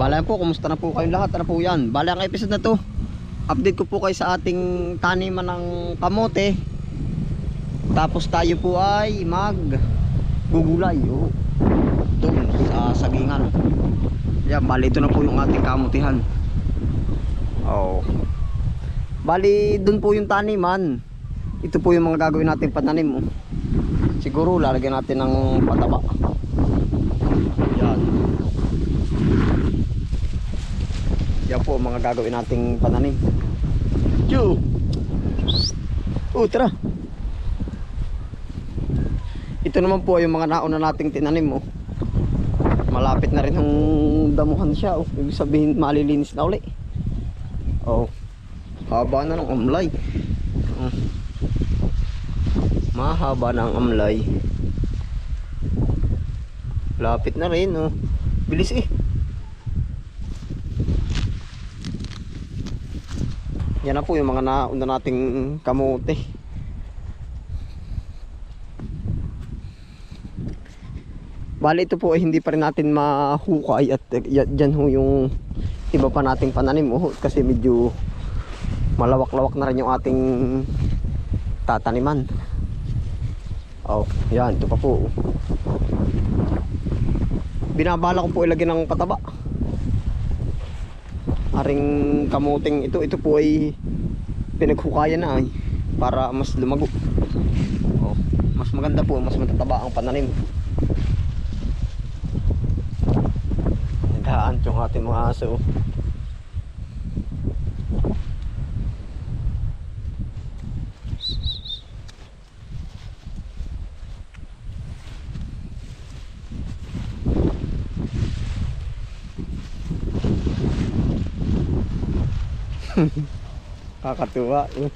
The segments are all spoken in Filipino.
Bala po, kumusta na po kayong lahat? Ano po yan? Bala ang episode na to. Update ko po kayo sa ating taniman ng kamote. Tapos tayo po ay mag gugulay. Oh. Doon sa sagingan. Yan, bali ito na po yung ating kamutihan. Oh. Bali, doon po yung taniman. Ito po yung mga gagawin natin pananim. Oh. Siguro lalagyan natin ng pataba. Yan. Yan po ang mga gagawin nating pananim. Yo! Oh. Ito naman po yung mga nauna nating tinanim oh. Malapit na rin yung damuhan siya oh. Ibig sabihin malilinis na uli. Oh. Haba na ng amlay. Oh. Mahaba na ang amlay. Lapit na rin oh. Bilis eh. Yan na po yung mga nauna nating kamote. Bali ito po ay hindi pa rin natin mahukay at dyan ho yung iba pa nating pananim oh, kasi medyo malawak-lawak na rin yung ating tataniman. Oh, yan, ito pa po. Binabala ko po ilagay ng pataba. Aring kamuting ito, ito po ay pinaghukayan na ay para mas lumago. Oh, mas maganda po, mas matataba ang pananim. Naghaan yung ating mga aso. Kakatuwa. Eh.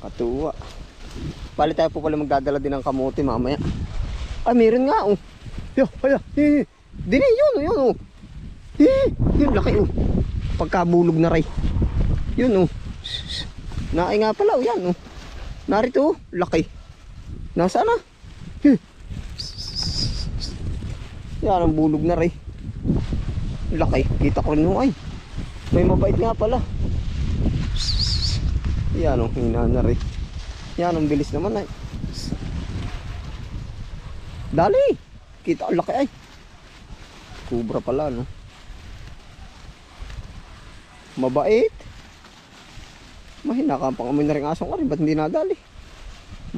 Katuwa. Bali tayo po pala magdadala din ng kamote mamaya. Ay, meron nga oh. Yo, aya. Eh, dini yun, yun oh. Eh, yun laki oh. Pagkabulog na ray. Yun oh. Naay nga pala oh, yan oh. Narito oh, laki. Nasaan na? Eh. Yan ang bulog na rin. Laki. Kita ko rin ho ay. May mabait nga pala. Yan ang hina na rin. Yan ang bilis naman ay. Dali. Kita ang laki ay. Kubra pala no. Mabait. Mahina ka pang amoy na rin asong ka rin. Ba't hindi nadali?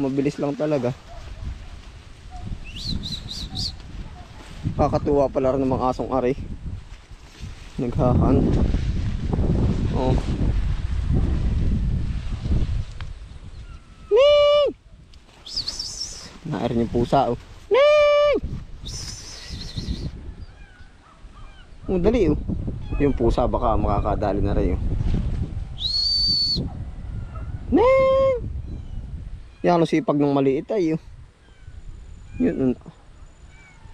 Mabilis lang talaga. Kakatuwa pala rin ng mga asong ari. Naghahan. Oh. Ning! Nairin yung pusa oh. Ning! Oh, dali oh. Yung pusa baka makakadali na rin oh. Ning! Yan ang sipag ng maliit ay oh. Yun,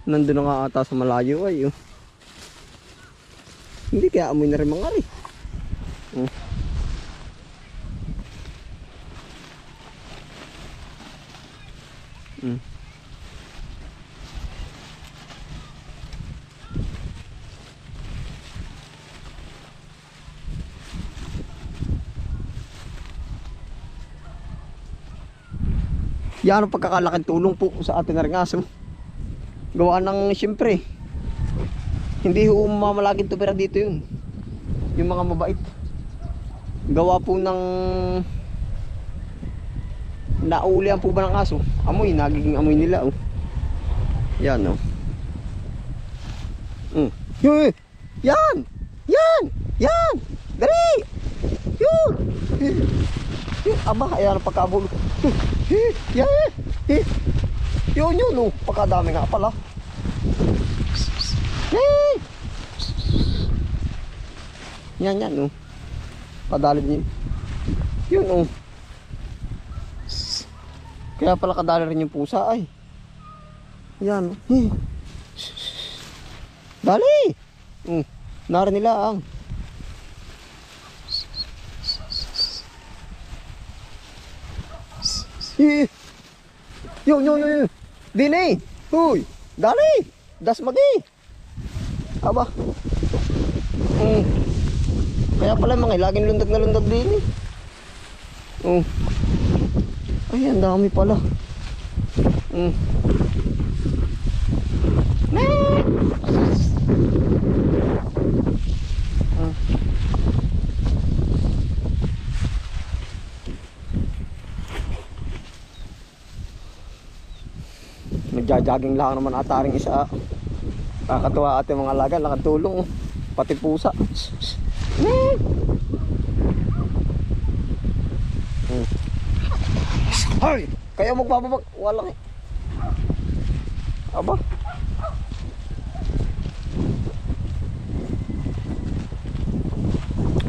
nandun na nga ata sa malayo ay oh. Hindi kaya amoy na rin mga ari. Oh. Mm. Yan ang pagkakalaking tulong po sa ating aringaso gawa ng siyempre hindi ho mamalagin to pero dito yun. Yung mga mabait. Gawa po ng nauulian po ba ng aso? Amoy nagiging amoy nila oh. Yan oh. Mm. Yan! Yan! Yan! Dali! Yun! Aba ayan ang pagkabulog yan yun yun. Oh. Pagkadami nga pala Hey! Yan yan oh. Kadali din. Yun oh. Kaya pala kadali rin yung pusa ay. Yan oh. Hey. Dali! Oh. Nara nila ang. Yun yun yun yun. Dini! Huy! Dali! Das magi! Aba. Mm. Kaya pala mga laging lundag na lundag din eh. Oh. Ay, ang dami pala. Mm. Nagjajaging lang naman ataring isa. Kakatuwa ate mga laga, nakatulong. Pati pusa. Ay! Kaya magbababag. Wala eh. Aba.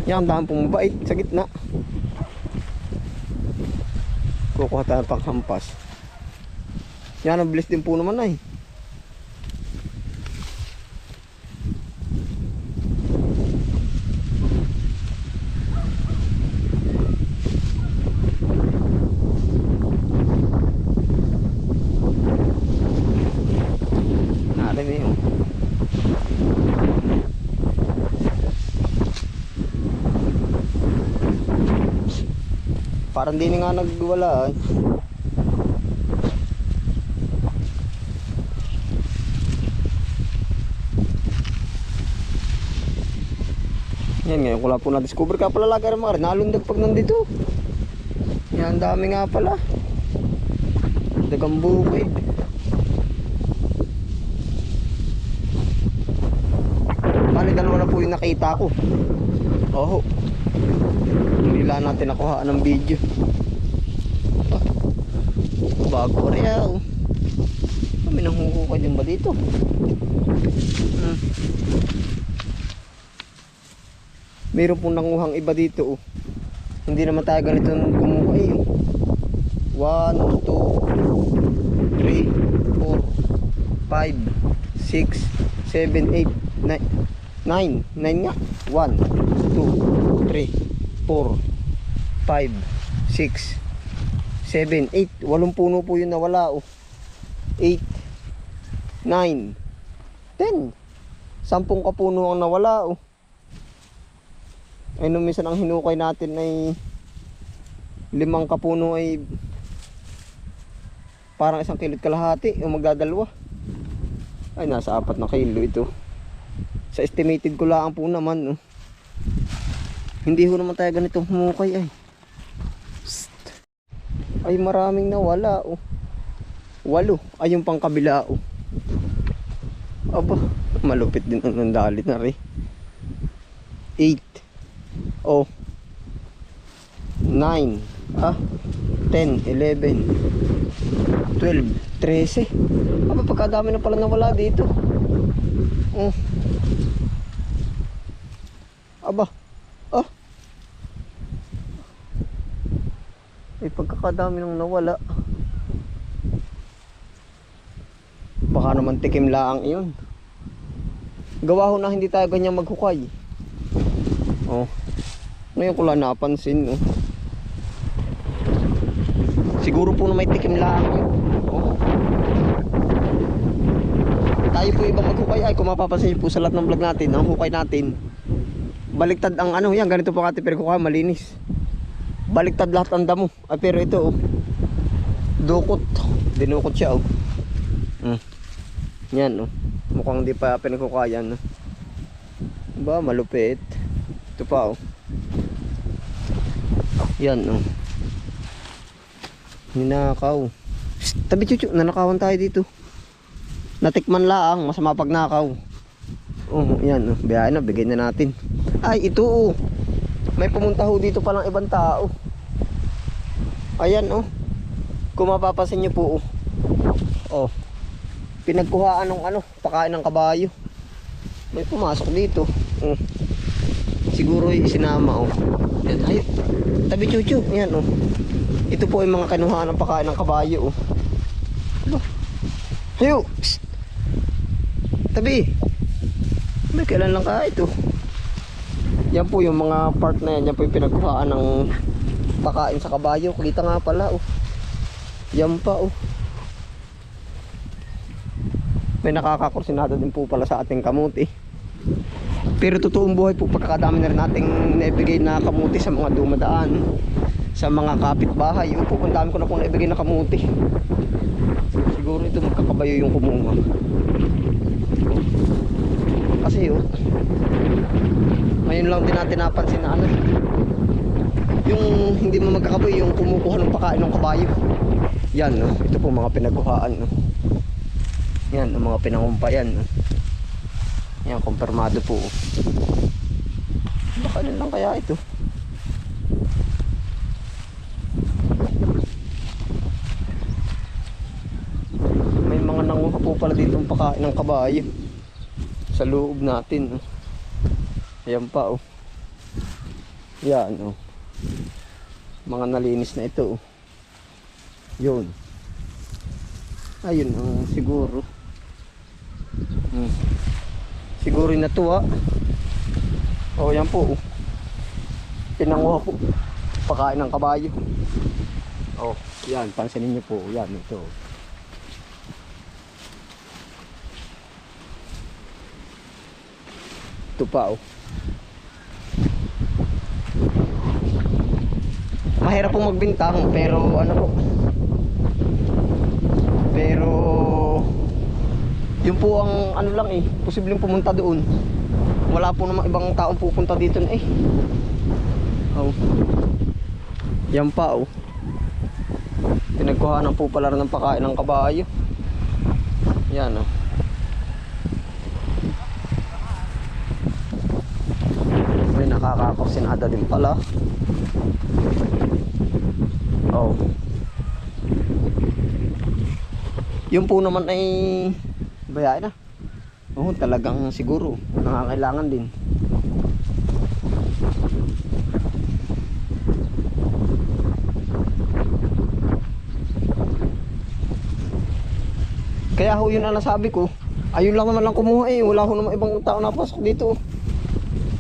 Yan, ang dami pong mabait sa gitna. Kukuha tayo pang hampas. Yan, ang bilis din po naman ay. Natin eh. oh. Parang di na nga nagwala ay. Yan ngayon ko lang po na-discover ka pala lagi mga. Nalundag pag nandito. Yan, dami nga pala. Dagang bukid. Bali, dalawa na po yung nakita ko. Oo. Lang natin nakuha ng video. Ah, bago rin ah. Kami nang hukukay din ba dito? Hmm. Meron pong nanguhang iba dito oh. Hindi naman tayo ganito kumuha eh. 1, 2, 3, 4, 5, 6, 7, 8, 9 9, 9 nga 1, 2, 3, 4, 5, 6, 7, 8 Walong puno po yun nawala oh. 8, 9, 10 Sampung kapuno ang nawala oh. Ay nung minsan ang hinukay natin ay limang kapuno ay parang isang kilot kalahati o magdadalwa ay nasa apat na kilo ito. Sa estimated ko lang po naman oh. hindi ho naman tayo ganitong humukay ay. Ay maraming nawala oh. walo. Ay yung pang kabila oh. aba malupit din ang nandalit na rin. 8 oh. 9 ah 10 11 12 13 aba pagkadami na pala nawala dito. Oh. Aba ah ay pagkakadami nang nawala. Baka naman tikim laang iyon. Gawa ho na hindi tayo ganyan maghukay. Oh. Ngayon ko lang napansin oh. siguro po na may tikim laang yun oh. tayo po ibang maghukay. Ay kung mapapansin po sa lahat ng vlog natin ang hukay natin baliktad ang ano yan ganito po kati pero kuha malinis baliktad lahat ang damo. Ay pero ito oh. Dukot. Dinukot siya oh. Mm. yan oh. Mukhang di pa pinagkukayan oh. ba malupit. Ito pa oh. Yan oh. Ninakaw. Shh, tabi chuchu. Nanakawan tayo dito. Natikman laang. Masama pag nakaw. Oh yan oh. Biyahe na. Bigay na natin. Ay ito oh may pumunta ho dito palang ibang tao. Ayan oh. Kung mapapasin nyo po oh. Oh. Pinagkuhaan ng ano pakain ng kabayo. May pumasok dito. Oh. siguro yung isinama oh. Yan ay tabi chuchu. Yan oh. Ito po yung mga kanuhaan ng pakain ng kabayo oh. Hayo Psst. tabi. May kailan lang ka ito yan po yung mga part na yan yan po yung pinagkuhaan ng pakain sa kabayo kita nga pala oh yan pa oh may nakakakursinado din po pala sa ating kamuti. Pero totoong buhay po pagkakadami na rin nating naibigay na kamuti sa mga dumadaan sa mga kapitbahay. Yun po, ang dami ko na pong naibigay na kamuti. Siguro ito magkakabayo yung kumuha. Kasi yun, ngayon lang din natin napansin na ano, yung hindi mo magkakaboy, yung kumukuha ng pakain ng kabayo. Yan, no? ito po mga pinagkuhaan. No? Yan, ang mga pinangumpa yan. No? Yan, kumpirmado po. Baka ano lang kaya ito? May mga nanguha po pala dito ang pakain ng kabayo. Sa loob natin. No? Ayan pa oh. Yan oh. Mga nalinis na ito oh. Yun. Ayun ang siguro. Hmm. Siguro na to ah. Oh, yan po. oh. Pinanguha po. Pakain ng kabayo. Oh, yan. Pansinin niyo po. Yan, ito. Ito pa oh. Mahirap pong magbintang pero ano po. Pero yun po ang ano lang eh, posibleng pumunta doon. Wala po namang ibang taong pupunta dito eh. Oh. Yan pa oh. Pinagkuhanan po pala ng pakain ng kabayo. Yan oh. May nakakakoksinada din pala. Oh. Yung po naman ay bayain na. Oo, talagang siguro nangangailangan din. Kaya ho yun ang nasabi ko. Ayun lang naman lang kumuha eh. Wala ho naman ibang tao napasok dito.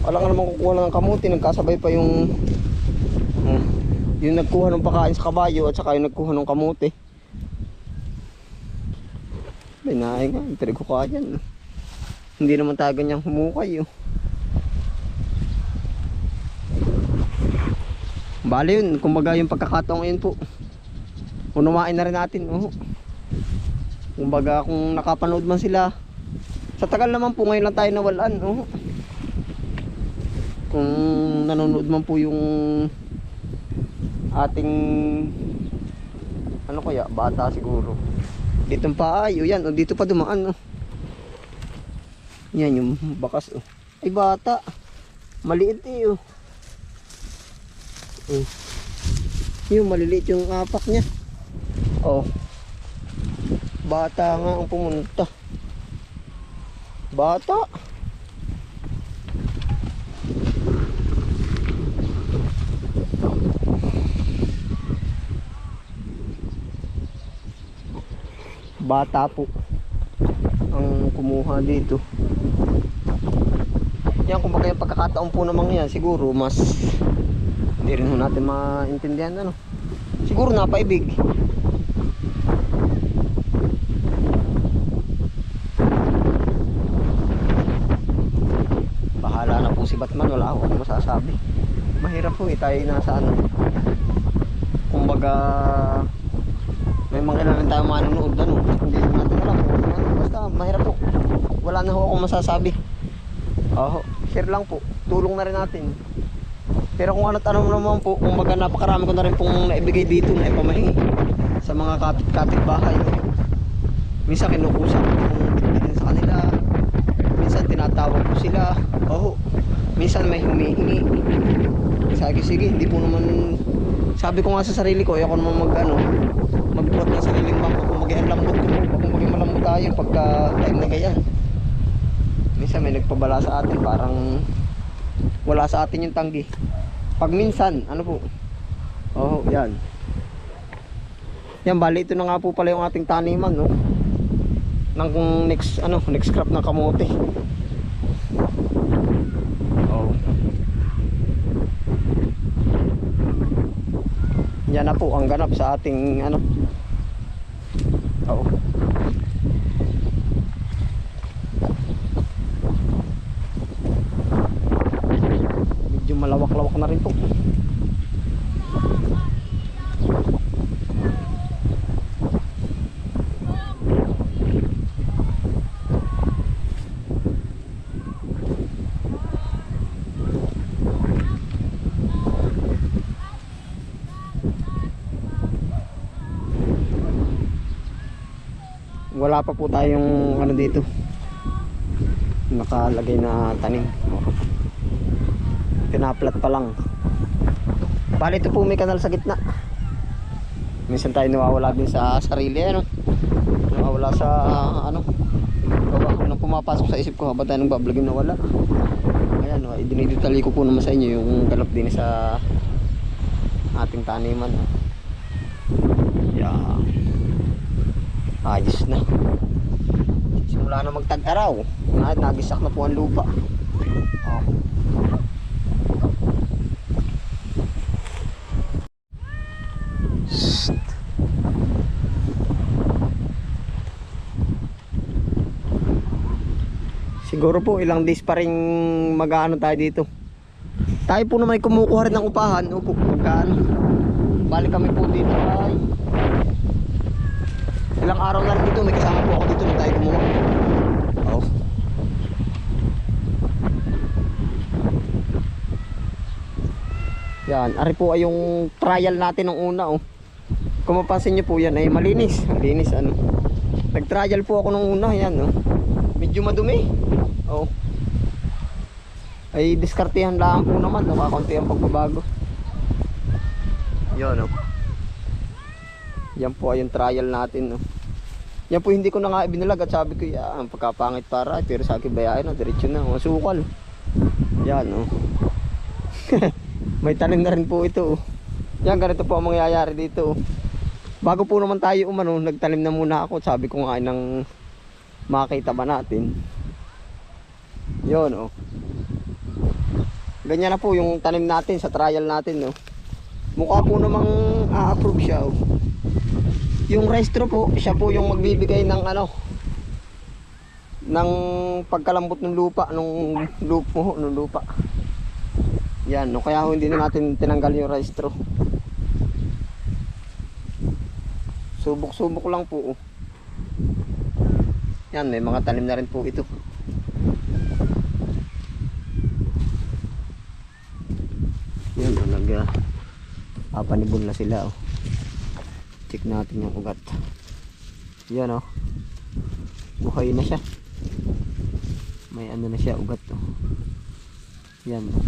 Wala nga naman kukuha ng kamuti. Nagkasabay pa yung hmm, yung nagkuha ng pakain sa kabayo at saka yung nagkuha ng kamuti. Naay nga. Yung ko ka dyan. Hindi naman tayo ganyang humukay oh. Bale yun. Kumbaga yung pagkakataong ngayon po. Unumain na rin natin. Oh. Kumbaga kung nakapanood man sila Sa tagal naman po ngayon lang tayo nawalan oh. Kung nanonood man po yung Ating Ano kaya bata siguro Dito pa ay yan oh, Dito pa dumaan oh. Yan yung bakas oh. Ay bata Maliit eh oh. oh. Yung maliliit yung apak niya Oh Bata nga ang pumunta. Bata. Bata po ang kumuha dito. Yan kumbaga yung pagkakataon po naman yan siguro mas hindi rin ho natin maintindihan ano. Siguro napaibig. bahala na po si Batman wala akong masasabi mahirap po eh tayo nasa ano kumbaga may mga kailangan tayo manonood ano? Hindi natin alam. Kung basta mahirap po. Wala na ho akong masasabi. Oh, share lang po. Tulong na rin natin. Pero kung ano't ano naman po kumbaga napakarami ko na rin pong naibigay dito na ipamahingi sa mga kapit-kapit bahay minsan kinukusap kung bitbitin sa kanila. Minsan tinatawag ko sila. Oh minsan may humihingi. Sabi sige hindi po naman sabi ko nga sa sarili ko ayoko naman mag ano magbuhat ng sariling bangko. Kung maging lambot ko po kung maging malambot tayo pagka time na ganyan. Minsan may nagpabala sa atin parang wala sa atin yung tanggi. Pag minsan ano po? Oh yan. Yan bali ito na nga po pala yung ating taniman no? Ng next ano next crop ng kamote yan na po ang ganap sa ating ano? Oh wala pa po tayong ano dito. Nakalagay na tanim. Pinaplat pa lang. Bali ito po may kanal sa gitna. Minsan tayo nawawala din sa sarili ano? Nawawala sa ano? Nang pumapasok sa isip ko habang tayo nagbablog yung nawala. Ayan no, dinidetali ko po naman sa inyo yung galap din sa ating taniman yeah. Ayos na simula na magtag-araw na nagisak na po ang lupa oh. Siguro po ilang days pa rin mag-ano tayo dito. Tayo po naman ay kumukuha rin ng upahan. Opo, magkano. Balik kami po dito ay ilang araw na rin dito. May kasama po ako dito nung tayo kumuha. Oh. Yan, ari po ay yung trial natin ng una oh. Kung mapansin nyo po yan ay malinis. Malinis ano. Nag-trial po ako nung una yan oh. Medyo madumi. Oh. Ay diskartehan lang po naman, nakakunti ang pagbabago. Yun oh. Yan po ay yung trial natin oh. Yan po hindi ko na nga ibinalag at sabi ko yan, pagkapangit para pero sa akin bayain oh, diretso na, oh, sukal. Yan oh. May tanim na rin po ito oh. Yan ganito po ang mangyayari dito oh. Bago po naman tayo umano, nagtanim na muna ako. Sabi ko nga nang makita ba natin. Yon oh. Ganyan na po yung tanim natin sa trial natin no. Mukha po namang a-approve siya oh. Yung restro po, siya po yung magbibigay ng ano ng pagkalambot ng lupa nung lupo ng lupa. Yan, no, kaya hindi na natin tinanggal yung restro. Subok-subok lang po. Oh. Yan, may mga tanim na rin po ito. Yan, nag uh, papanibol na sila. Oh. Check natin yung ugat. Yan oh. Buhay na siya. May ano na siya ugat oh. Yan oh.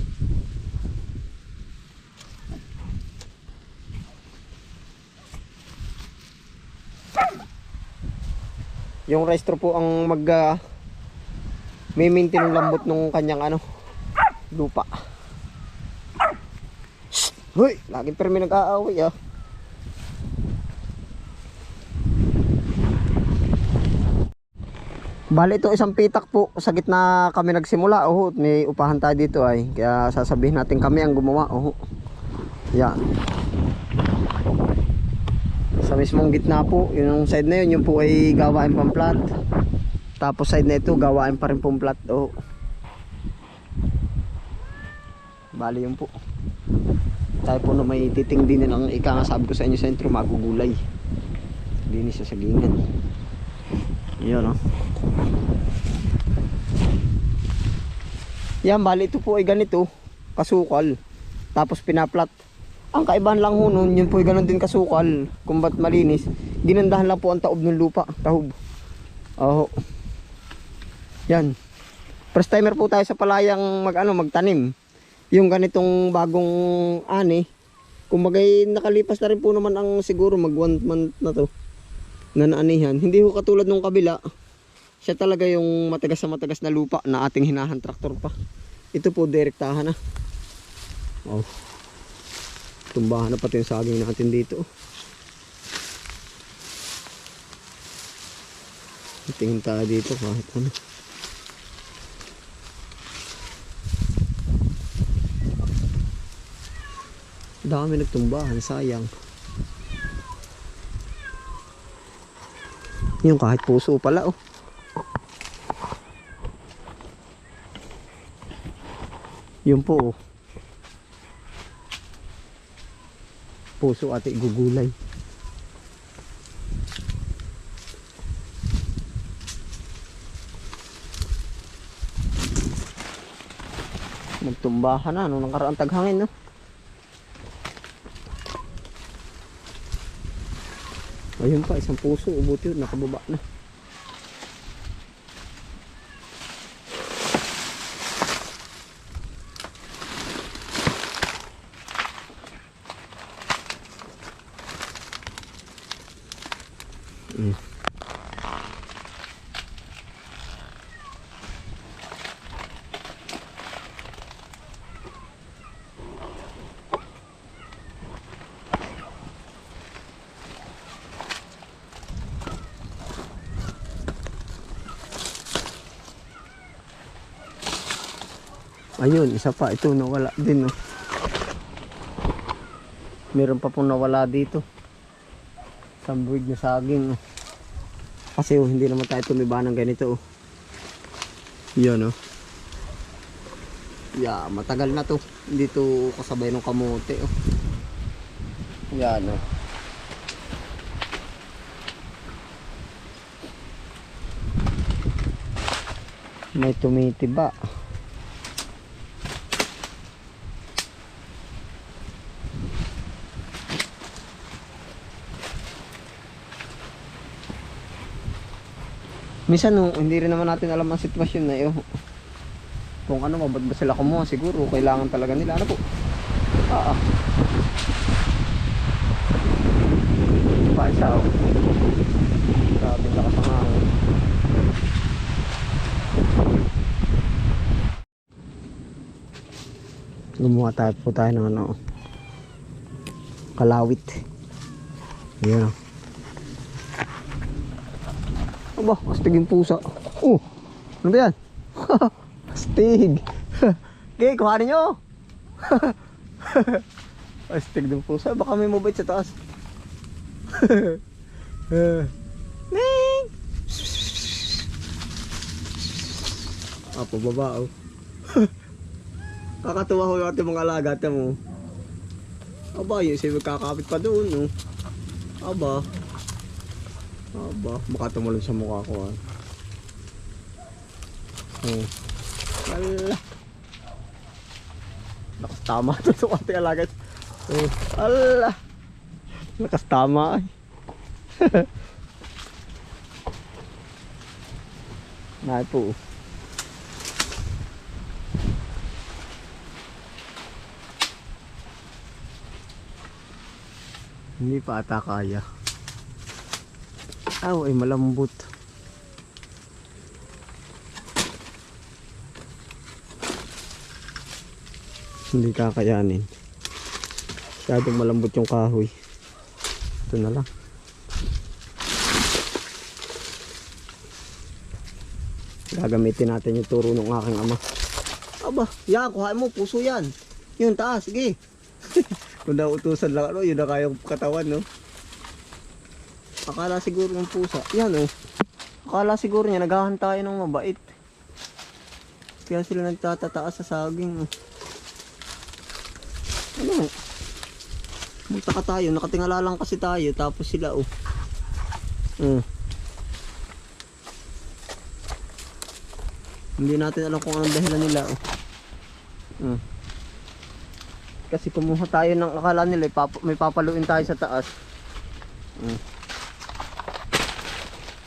Yung restro po ang mag uh, may maintain ng lambot nung kanyang ano lupa. Hoy, laging pero may nag-aaway ah. Bali ito isang pitak po sa gitna kami nagsimula. Oh, may upahan tayo dito ay. Kaya sasabihin natin kami ang gumawa. Oh. Yan. Sa mismong gitna po, yung side na yun, yung po ay gawain pang plat. Tapos side na ito, gawain pa rin pong plat. Oh. Bali yun po. Tayo po na may titing din ng ika nga sabi ko sa inyo sentro, magugulay. Dinis sa sagingan. Yun oh. Yan, bali ito po ay ganito, kasukal. Tapos pinaplat. Ang kaibahan lang ho yun po ay ganun din kasukal. Kung ba't malinis, ginandahan lang po ang taob ng lupa, taob. Oo. Yan. First timer po tayo sa palayang mag ano, magtanim. Yung ganitong bagong ani, kumbagay nakalipas na rin po naman ang siguro mag one month na to na naanihan. Hindi ho katulad nung kabila. Siya talaga yung matagas na matagas na lupa na ating hinahan traktor pa. Ito po direktahan na. Oh. Tumbahan na pati yung saging natin dito. Tingin tayo dito kahit ano. Dami nagtumbahan, sayang. Yung kahit puso pala oh. Yun po oh. Puso ate gugulay. Nagtumbahan na nung nakaraang taghangin no. Ayun pa, isang puso, ubuti yun, nakababa na. Ayun, isa pa. Ito, nawala din. Oh. Meron pa pong nawala dito. Sambuig na saging. Oh. Kasi oh, hindi naman tayo tumiba ng ganito. Oh. Yan oh. Yeah, matagal na to. Hindi to kasabay ng kamote. Oh. Yan oh. May tumitiba. Minsan no, hindi rin naman natin alam ang sitwasyon na yun. Kung ano, mabad ba sila kumuha, siguro kailangan talaga nila. Ano po? Ah, ah. Pa isa oh. Grabe lakas ang hangin. Gumawa tayo po tayo ng ano. Kalawit. Ayan oh. Aba, astig yung pusa. Oh, ano ba yan? astig. okay, kuhanin nyo. astig ng pusa. Baka may mabait sa taas. Ning! Ah, pababa oh. Kakatuwa ko yung ating mga alaga. Ate mo. Aba, yun siya magkakapit pa doon. No? Aba. Aba, baka tumulong sa mukha ko ah. Oh. Ala. Lakas tama ito sa ating alaga. Oh. Ala. Lakas tama ay. Nay po. Hindi pa ata kaya. Aw, ay malambot. Hindi kakayanin. Masyadong malambot yung kahoy. Ito na lang. Gagamitin natin yung turo ng aking ama. Aba, yan, kuhain mo, puso yan. Yun, taas, sige. Kung daw utusan lang, ano, yun na kayang katawan, no? Akala siguro ng pusa. Yan oh. Akala siguro niya naghahan tayo ng mabait. Kaya sila nagtatataas sa saging. oh. Ano? Magtaka tayo. Nakatingala lang kasi tayo. Tapos sila oh. Hmm. Hindi natin alam kung anong dahilan nila oh. Hmm. Kasi kumuha tayo ng akala nila ipapa- may papaluin tayo sa taas. Hmm.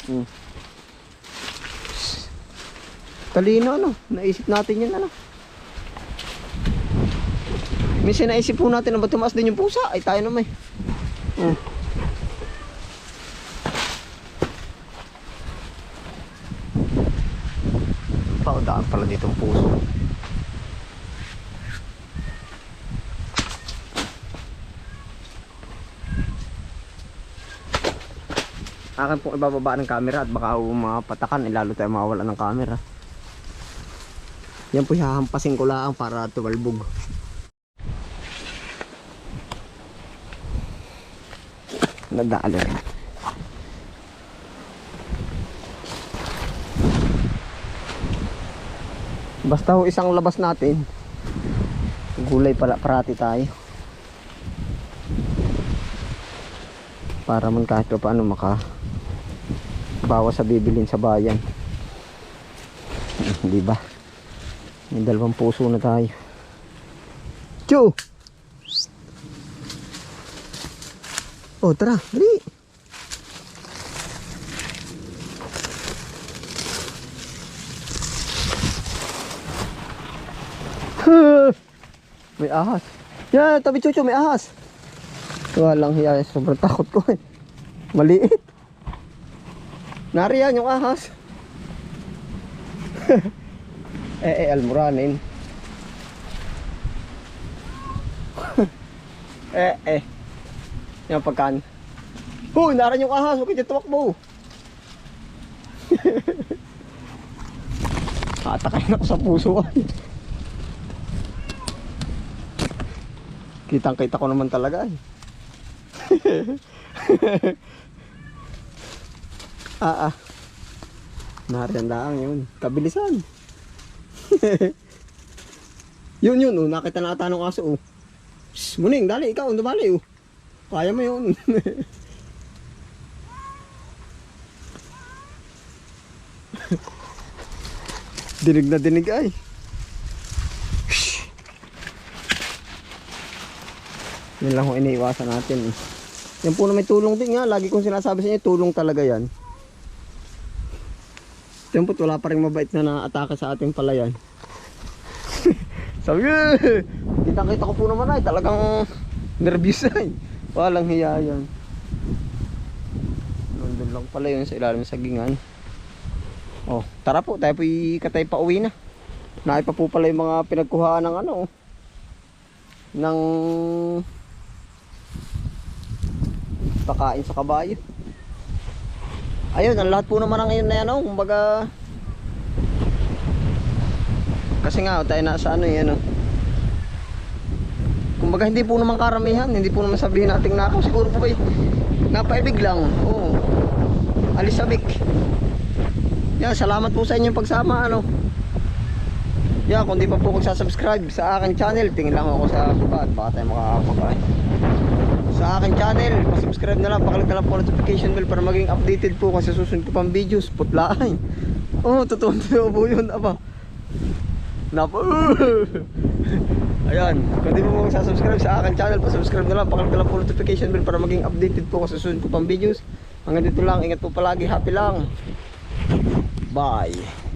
Hmm. Talino ano, naisip natin yan ano. Minsan naisip po natin na ba tumaas din yung pusa, ay tayo naman. Hmm. Paudaan pala dito ang puso. Akin pong ibababa ng camera at baka mapatakan eh, lalo tayo mawala ng camera. Yan po hahampasin ko lang para tumalbog nagdaan rin basta ho isang labas natin. Gulay pala parati tayo. Para man kahit pa paano maka bawas sa bibilin sa bayan. Di ba? May dalawang puso na tayo. Chu! Oh tara dali! May ahas. Yan tabi chucho may ahas. Walang hiya sobrang takot ko eh. Maliit Nariyan yung ahas. eh, eh, almuranin. eh, eh. Yung pagkan. Huy, naran yung ahas. Huwag kang tumakbo. Atakayin ako sa puso. Kitang-kita ko naman talaga. Eh ah ah. Nariyan lang yun. Kabilisan. yun yun oh. Nakita na ata ng aso oh. Shh, muning, dali ikaw. Dumali oh. Kaya mo yun. dinig na dinig ay. Shh. Yan lang kung iniiwasan natin. eh. Yan po na may tulong din nga. Lagi kong sinasabi sa inyo, tulong talaga yan. Po, wala pa rin mabait na na-atake sa ating palayan. Sabi eh, kita-kita ko po naman ay talagang nervous ay. Walang hiya yan. Nandun lang pala yun sa ilalim sa gingan. Oh, tara po, tayo po ikatay pa uwi na. Naay pa po pala yung mga pinagkuhaan ng ano, ng pakain sa kabayo. Ayun, ang lahat po naman ng ngayon na yan, oh, kumbaga kasi nga, oh, tayo nasa ano yan, oh. Kumbaga hindi po naman karamihan, hindi po naman sabihin nating nakaw. Siguro po ay napaibig lang. Oo. Alisabik. Yan, salamat po sa inyong pagsama, ano. Yan, kung di pa po subscribe sa aking channel, tingin lang ako sa baba at baka tayo makakapagpakain. Sa aking channel, subscribe na lang, pakalik na lang po notification bell para maging updated po kasi susunod ko pang videos, putlaan. Oh, totoo totoo po yun, aba. Napo. Ayan, kung di mo po subscribe sa aking channel, pa-subscribe na lang, pakalik na lang po notification bell para maging updated po kasi susunod ko pang videos. Hanggang dito lang, ingat po palagi, happy lang. Bye.